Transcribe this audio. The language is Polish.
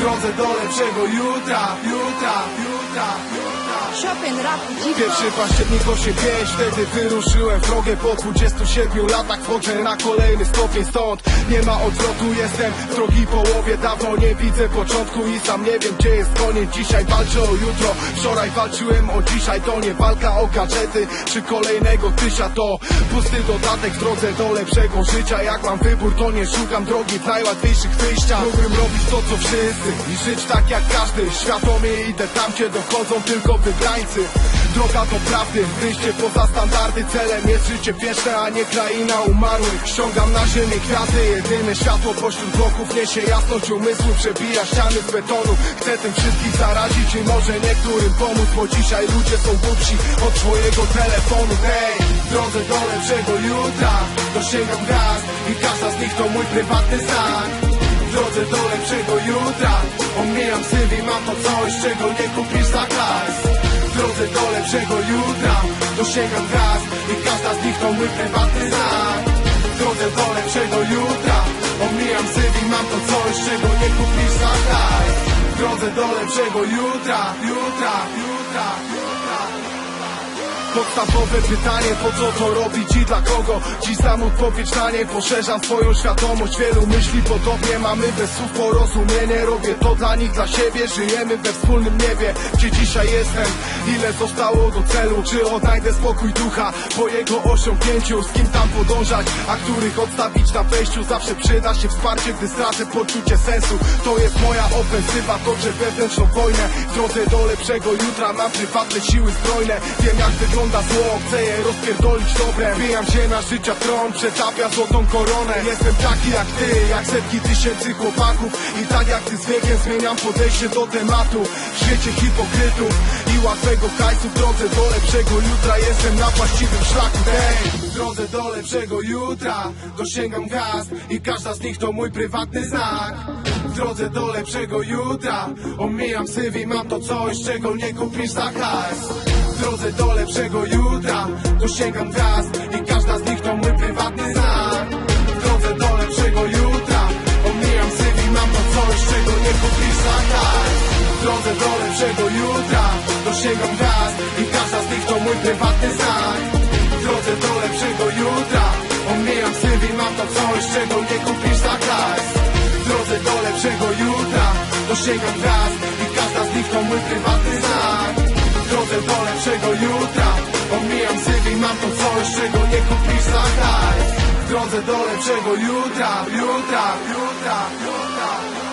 drodze do lepszego jutra, jutra, jutra. jutra. Chopin rapu dziwo Pierwszy październik 85 Wtedy wyruszyłem w drogę Po 27 latach wchodzę na kolejny stopień. Stąd nie ma odwrotu Jestem w drogi połowie. Dawno nie widzę początku I sam nie wiem gdzie jest koniec. Dzisiaj walczę o jutro Wczoraj walczyłem o dzisiaj. To nie walka o gadżety Czy kolejnego tysia. To pusty dodatek w drodze do lepszego życia. Jak mam wybór to nie szukam drogi w najłatwiejszych wyjściach. Mógłbym robić to co wszyscy I żyć tak jak każdy. Świadomie idę tam gdzie dochodzą tylko wybrańcy Droga do prawdy, wyjście poza standardy. Celem jest życie wieczne, a nie kraina umarłych. Ściągam na ziemię kwiaty, jedyne światło pośród bloków Niesie jasność umysłu, przebija ściany z betonu. Chcę tym wszystkich zarazić i może niektórym pomóc Bo dzisiaj ludzie są głupsi od swojego telefonu. Hej, drodze do lepszego jutra Dosięgam gwiazd i każda z nich to mój prywatny znak w drodze do lepszego jutra Omijam syf i mam to coś, czego nie kupisz za do lepszego jutra. Dosięgam gaz i każda z nich to mój prywatny znak drodze do lepszego jutra. Omijam syf i mam to coś, czego nie kupisz za hajs drodze do lepszego jutra, jutra, jutra, jutra Podstawowe pytanie, po co to robić i dla kogo? Dziś znam odpowiedź na nie, poszerzam swoją świadomość. Wielu myśli podobnie, mamy bez słów porozumienie. Robię to dla nich, dla siebie, żyjemy we wspólnym niebie Gdzie dzisiaj jestem, ile zostało do celu? Czy odnajdę spokój ducha po jego osiągnięciu? Z kim tam podążać, a których odstawić na wejściu? Zawsze przyda się wsparcie, gdy stracę poczucie sensu. To jest moja ofensywa, toczę wewnętrzną wojnę. W drodze do lepszego jutra mam prywatne siły zbrojne. Wiem jak wygląda zło, chcę je rozpierdolić dobrem Bijam się na życia tron, przetapia złotą koronę. Jestem taki jak ty, jak setki tysięcy chłopaków. I tak jak ty z wiekiem zmieniam podejście do tematu. Świecie hipokrytów i łatwego hajsu. W drodze do lepszego jutra jestem na właściwym szlaku. Hej, w drodze do lepszego jutra dosięgam gaz. I każda z nich to mój prywatny znak. W drodze do lepszego jutra Omijam syf i mam to coś, czego nie kupisz za hajs drodze do lepszego jutra. Dosięgam gaz i każda z nich to mój prywatny znak. W drodze do lepszego jutra. Omijam syf i mam to coś, czego nie kupisz za hajs W drodze do lepszego jutra. Dosięgam gaz i każda z nich to mój prywatny znak. W drodze do lepszego jutra. Omijam syf i mam to coś, czego nie kupisz za hajs w drodze do lepszego jutra. Dosięgam gaz lepszego jutra? Omijam syf i mam to coś, czego nie kupisz za hajs W drodze do lepszego jutra, jutra, jutra, jutra